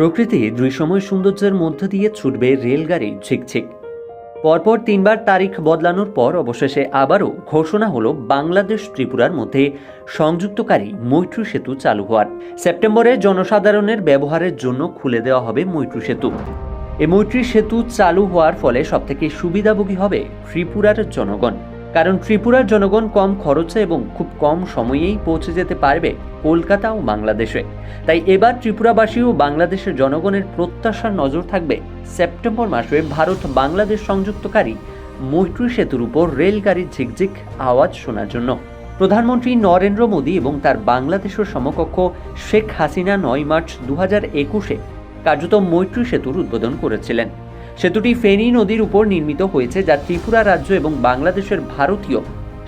প্রকৃতি দৃশ্যময় সৌন্দর্যের মধ্য দিয়ে ছুটবে রেলগাড়ি ঝিকঝিক। পরপর তিনবার তারিখ বদলানোর পর অবশেষে আবারও ঘোষণা হলো বাংলাদেশ ত্রিপুরার মধ্যে সংযুক্তকারী মৈত্রী সেতু চালু হওয়ার। সেপ্টেম্বরে জনসাধারণের ব্যবহারের জন্য খুলে দেওয়া হবে মৈত্রী সেতু। এই মৈত্রী সেতু চালু হওয়ার ফলে সবথেকে সুবিধাভোগী হবে ত্রিপুরার জনগণ। কারণ ত্রিপুরার জনগণ কম খরচে এবং খুব কম সময়েই পৌঁছে যেতে পারবে কলকাতা ও বাংলাদেশে। তাই এবার ত্রিপুরাবাসী ও বাংলাদেশের জনগণের প্রত্যাশার নজর থাকবে সেপ্টেম্বর মাসে ভারত বাংলাদেশ সংযুক্তকারী মৈত্রী সেতুর উপর রেলগাড়ির ঝিকঝিক আওয়াজ শোনার জন্য। প্রধানমন্ত্রী নরেন্দ্র মোদী এবং তার বাংলাদেশের সমকক্ষ শেখ হাসিনা নয় মার্চ দু হাজার একুশে কার্যত মৈত্রী সেতুর উদ্বোধন করেছিলেন। সেতুটি ফেনী নদীর উপর নির্মিত হয়েছে যা ত্রিপুরা রাজ্য এবং বাংলাদেশের ভারতীয়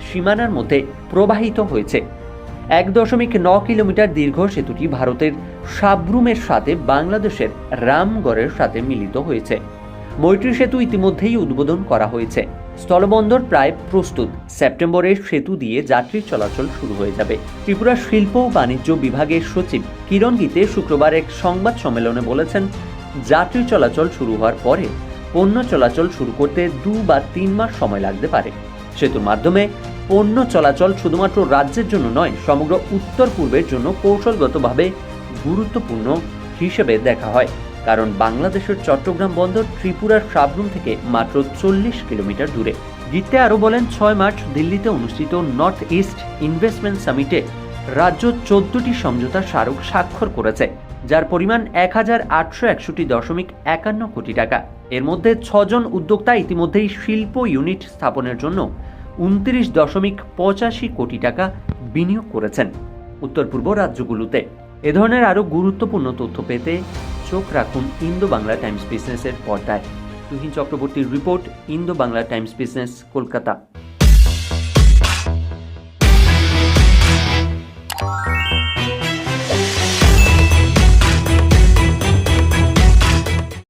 সীমানার মধ্যে প্রবাহিত হয়েছে। এক দশমিক ন কিলোমিটার দীর্ঘ সেতুটি ভারতের সাবরুমের সাথে বাংলাদেশের রামগড়ের সাথে মিলিত হয়েছে। মৈত্রী সেতু ইতিমধ্যেই উদ্বোধন করা হয়েছে। স্থলবন্দর প্রায় প্রস্তুত। সেপ্টেম্বরে সেতু দিয়ে যাত্রী চলাচল শুরু হয়ে যাবে। ত্রিপুরা শিল্প ও বাণিজ্য বিভাগের সচিব কিরণ গীতে শুক্রবার এক সংবাদ সম্মেলনে বলেছেন যাত্রী চলাচল শুরু হওয়ার পরে পণ্য চলাচল শুরু করতে দু বা তিন মাস সময় লাগতে পারে। সেতুর মাধ্যমে পণ্য চলাচল শুধুমাত্র রাজ্যের জন্য নয়, সমগ্র উত্তর পূর্বের জন্য কৌশলগতভাবে গুরুত্বপূর্ণ হিসেবে দেখা হয়। কারণ বাংলাদেশের চট্টগ্রাম বন্দর ত্রিপুরার সাবরুম থেকে মাত্র চল্লিশ কিলোমিটার দূরে। গীতে আরও বলেন, ছয় মার্চ দিল্লিতে অনুষ্ঠিত নর্থ ইস্ট ইনভেস্টমেন্ট সামিটে রাজ্য চোদ্দটি সমঝোতা স্মারক স্বাক্ষর করেছে, যার পরিমাণ এক হাজার আটশো একষট্টি দশমিক একান্ন কোটি টাকা। এর মধ্যে ছজন উদ্যোক্তা ইতিমধ্যেই শিল্প ইউনিট স্থাপনের জন্য উনত্রিশ দশমিক পঁচাশি কোটি টাকা বিনিয়োগ করেছেন উত্তর পূর্ব রাজ্যগুলোতে। এ ধরনের আরও গুরুত্বপূর্ণ তথ্য পেতে চোখ রাখুন ইন্দো বাংলা টাইমস বিজনেসের পর্দায়। তুহিন চক্রবর্তীর report Indo Bangla Times business, Kolkata.